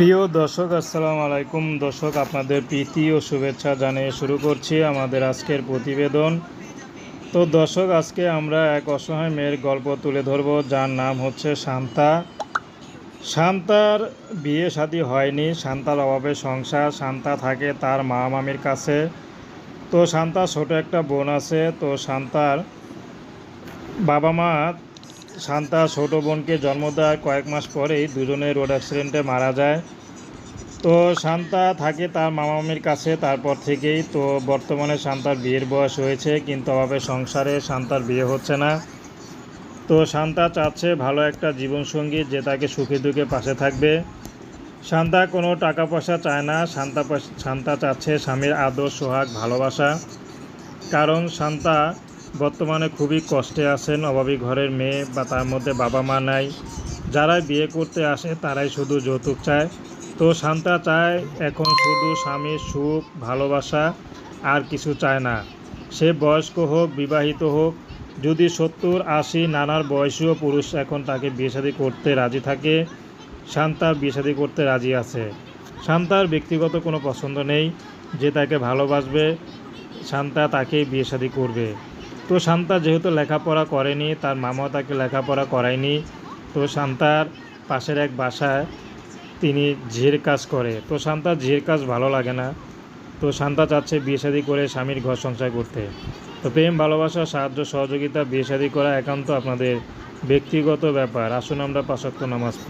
প্রিয় দর্শক, আসসালামু আলাইকুম। দর্শক, আপনাদের প্রীতি ও শুভেচ্ছা জানিয়ে শুরু করছি আমাদের আজকের প্রতিবেদন। তো দর্শক, আজকে আমরা এক অসহায় মেয়ের গল্প তুলে ধরব, যার নাম হচ্ছে শান্তা। শান্তার বিয়ে শাদী হয়নি, শান্তার অভাবে সংসার, শান্তা থাকে তার মা মামির কাছে। তো শান্তার ছোট একটা বোন আছে, তো শান্তার বাবা মা শান্তা, ছোট বোনকে জন্ম দেওয়ার কয়েক মাস পরেই দুজনে রোড অ্যাক্সিডেন্টে মারা যায়। তো শান্তা থাকে তার মামা মামির কাছে, তারপর থেকেই তো বর্তমানে শান্তার বিয়ের বয়স হয়েছে, কিন্তু অভাবে সংসারে শান্তার বিয়ে হচ্ছে না। তো শান্তা চাচ্ছে ভালো একটা জীবনসঙ্গী যে তাকে সুখে দুঃখে পাশে থাকবে। শান্তা কোনো টাকা পয়সা চায় না, শান্তা শান্তা চাচ্ছে স্বামীর আদর, সোহাগ, ভালোবাসা। কারণ শান্তা বর্তমানে খুবই কষ্টে আছেন অভাবী ঘরের মেয়ে বা তার মধ্যে বাবা মা নাই। যারাই বিয়ে করতে আসে তারাই শুধু যৌতুক চায়। তো শান্তা চায় এখন শুধু স্বামীর সুখ, ভালোবাসা আর কিছু চায় না। সে বয়স্ক হোক, বিবাহিত হোক, যদি সত্তর, আশি নানার বয়সীয় পুরুষ এখন তাকে বিয়ে করতে রাজি থাকে, শান্তা বিয়েশাদি করতে রাজি আছে। শান্তার ব্যক্তিগত কোনো পছন্দ নেই, যে তাকে ভালোবাসবে, শান্তা তাকেই বিয়ে করবে। তো শান্তা যেহেতু লেখাপড়া করেনি, তার মামাও তাকে লেখাপড়া করায়নি তো শান্তার পাশের এক বাসায় তিনি ঝির কাজ করে। তো শান্তার ঝির কাজ ভালো লাগে না। তো শান্তা চাচ্ছে বিয়ে শাদী করে স্বামীর ঘর সংসার করতে। তো প্রেম, ভালোবাসা, সাহায্য, সহযোগিতা, বিয়ে শাদী করা একান্ত আপনাদের ব্যক্তিগত ব্যাপার। আসুন আমরা পাশাক্ত নামাজ পড়ি।